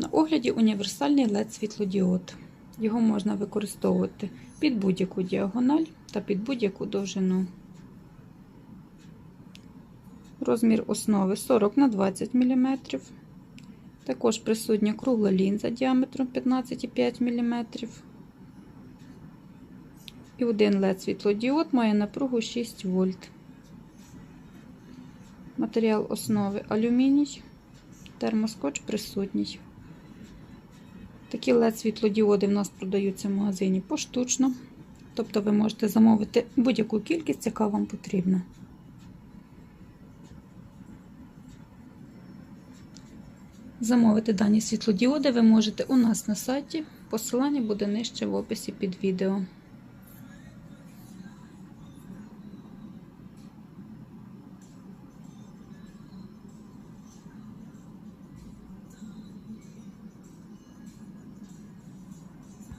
На огляді універсальний LED світлодіод. Його можна використовувати під будь-яку діагональ та під будь-яку довжину. Розмір основи 40 на 20 мм. Також присутня кругла лінза діаметром 15,5 мм. І один LED світлодіод має напругу 6 вольт. Матеріал основи алюміній, термоскотч присутній. Такі LED світлодіоди в нас продаються в магазині поштучно. Тобто ви можете замовити будь-яку кількість, яка вам потрібна. Замовити дані світлодіоди ви можете у нас на сайті. Посилання буде нижче в описі під відео.